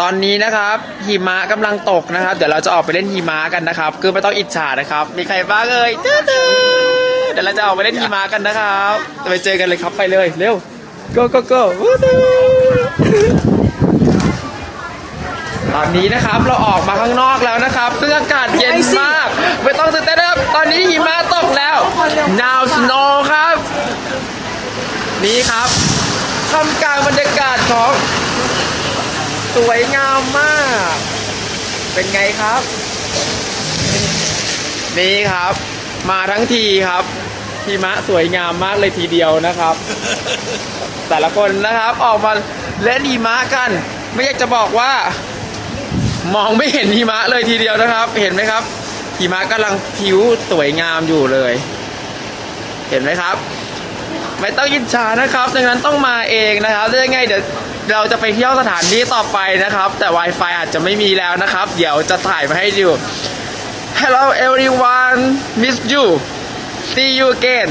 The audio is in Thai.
ตอนนี้นะครับหิมะกำลังตกนะครับ เดี๋ยวเราจะออกไปเล่นหิมะกันนะครับ คือไม่ต้องอิจฉานะครับ มีใครบ้างเอ่ยตื้อเดี๋ยวเราจะออกไปเล่นหิมะกันนะครับจะไปเจอกันเลยครับไปเลยเร็ว go go go ตอนนี้นะครับเราออกมาข้างนอกแล้วนะครับซึ่งอากาศเย็นมาก ไม่ต้องตื่นเต้นนะครับตอนนี้หิมะตกแล้ว now snow ครับ นี่ครับท่ามกลางบรรยากาศของ สวยงามมาก เป็นไงครับ นี่ครับ มาทั้งทีครับหิมะสวยงามมากเลยทีเดียวนะครับ แต่ละคนนะครับออกมาเล่นหิมะกัน ไม่อยากจะบอกว่า มองไม่เห็นหิมะเลยทีเดียวนะครับ เห็นไหมครับหิมะกำลังผิวสวยงามอยู่เลย เห็นไหมครับ ไม่ต้องยินฉานะครับดังนั้นต้องมาเองนะครับได้ยังไงเดี๋ยวเราจะไปเที่ยวสถานที่ต่อไปนะครับ แต่ Wi-Fi อาจจะไม่มีแล้วนะครับ เดี๋ยวจะถ่ายมาให้ดู Hello everyone miss you see you again